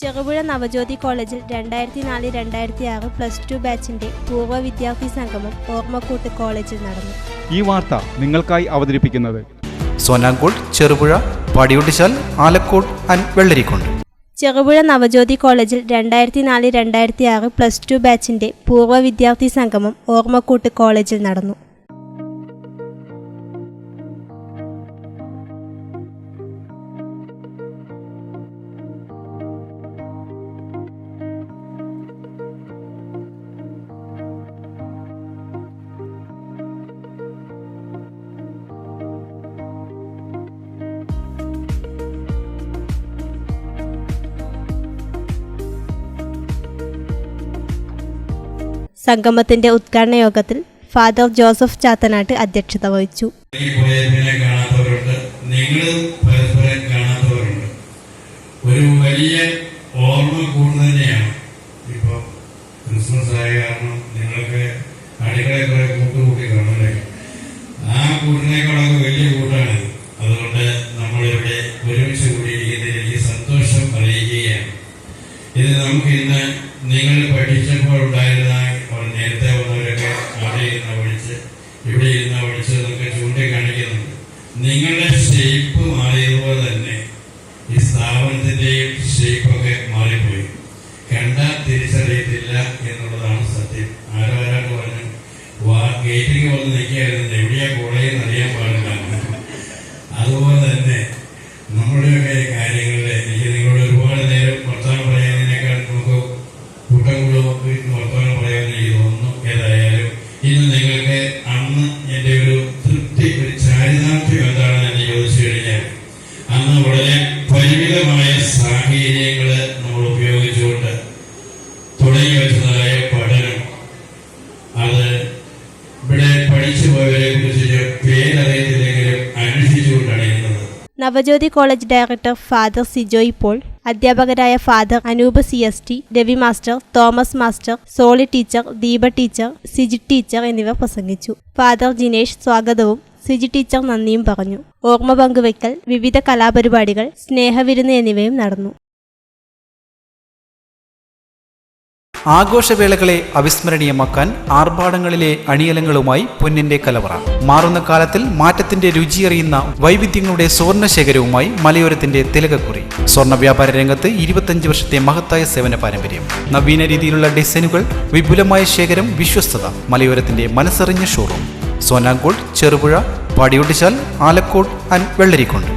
ചെറുപുഴ നവജ്യോതി കോളേജിൽ രണ്ടായിരത്തി നാല് രണ്ടായിരത്തി ആറ് പ്ലസ് ടു ബാച്ചിന്റെ പൂർവ വിദ്യാർത്ഥി സംഗമം ഓർമ്മക്കൂട്ട് കോളേജിൽ നടന്നു. ഈ വാർത്ത നിങ്ങൾക്കായി അവതരിപ്പിക്കുന്നത് സോനാങ്കോട് ചെറുപുഴ പടിയുട്ടിച്ചാൽ ആലക്കോട് ആൻഡ് വെള്ളരിക്കുണ്ട്. ചെറുപുഴ നവജ്യോതി കോളേജിൽ രണ്ടായിരത്തി നാല് രണ്ടായിരത്തി ആറ് പ്ലസ് ടു ബാച്ചിന്റെ പൂർവ വിദ്യാർത്ഥി സംഗമം ഓർമ്മക്കൂട്ട് കോളേജിൽ നടന്നു. സംഗമത്തിന്റെ ഉദ്ഘാടന യോഗത്തിൽ ഫാദർ ജോസഫ് ചാത്തനാട്ട് അധ്യക്ഷത വഹിച്ചു. ഒരു വലിയ ഓർമ്മ കൂടുതൽ തന്നെയാണ് ഇപ്പൊ ക്രിസ്മസ് ആയ കാരണം നിങ്ങൾക്ക് അടികളെ കുറെ കൂട്ടുകൂട്ടി കാണുമല്ലേ ആ കൂട്ടിനേക്കാളൊക്കെ വലിയ കൂട്ടാണ്. അതുകൊണ്ട് നമ്മളിവിടെ ഒരുമിച്ച് കൂടിയിരിക്കുന്നതിൽ സന്തോഷം അറിയിക്കുകയാണ്. ഇത് നമുക്ക് ഇന്ന് നിങ്ങൾ പഠിച്ചപ്പോൾ ഉണ്ടായിരുന്ന നിങ്ങളുടെ ഷേപ്പ് മാറിയതുപോലെ തന്നെ ഈ സ്ഥാപനത്തിന്റെയും ഷേപ്പൊക്കെ മാറിപ്പോയി. കണ്ടാൽ തിരിച്ചറിയത്തില്ല എന്നുള്ളതാണ് സത്യം. ആരോ ഒരാൾ പറഞ്ഞു വാ ഗേറ്റിംഗ് വന്ന് നിൽക്കുകയായിരുന്നു എവിടെയാ കോളേജ് അറിയാൻ പാടില്ല. അതുപോലെ തന്നെ നമ്മുടെയൊക്കെ കാര്യങ്ങളിൽ എനിക്ക് നിങ്ങളോട് ഒരുപാട് നേരം വർത്തമാനം പറയാതിനേക്കാൾ നമുക്ക് കൂട്ടം കൂടുതൽ വർത്തമാനം പറയാമെന്ന് എനിക്ക് തോന്നുന്നു ഏതായാലും ഇന്ന് നിങ്ങൾക്ക് അന്ന് വളരെ പരിമിതമായ സാഹചര്യങ്ങൾ നമ്മൾ ഉപയോഗിച്ചുകൊണ്ട് തുടങ്ങി വെച്ചതായ പഠനം. അത് ഇവിടെ പഠിച്ചു പോയവരെ കുറിച്ച് പേരറിയത്തില്ലെങ്കിലും അന്വേഷിച്ചുകൊണ്ടാണ് ഇരുന്നത്. Navajyothi college director father Sijoy Paul അധ്യാപകരായ father Anoop C S T Ravi master Thomas master Soly teacher Deepa teacher Siji teacher എന്നിവർ പ്രസംഗിച്ചു. ഫാദർ ജിനേഷ് സ്വാഗതവും സിജി ടീച്ചർ നന്ദിയും പറഞ്ഞു. ഓർമ്മ പങ്കുവയ്ക്കൽ വിവിധ കലാപരിപാടികൾ സ്നേഹവിരുന്ന് എന്നിവയും നടന്നു. ആഘോഷവേളകളെ അവിസ്മരണീയമാക്കാൻ ആർഭാടങ്ങളിലെ അണിയലങ്ങളുമായി പൊന്നിന്റെ കലവറ. മാറുന്ന കാലത്തിൽ മാറ്റത്തിന്റെ രുചിയറിയുന്ന വൈവിധ്യങ്ങളുടെ സ്വർണ ശേഖരവുമായി മലയോരത്തിന്റെ തിലകക്കുറി. സ്വർണ വ്യാപാര രംഗത്ത് ഇരുപത്തഞ്ച് വർഷത്തെ മഹത്തായ സേവന പാരമ്പര്യം. നവീന രീതിയിലുള്ള ഡിസൈനുകൾ വിപുലമായ ശേഖരം വിശ്വസ്തത മലയോരത്തിന്റെ മനസ്സറിഞ്ഞ ഷോറൂം സോനാങ്കോട് ചെറുപുഴ പാടിയോട്ടിച്ചാൽ ആലക്കോട് ആൻഡ് വെള്ളരിക്കുണ്ട്.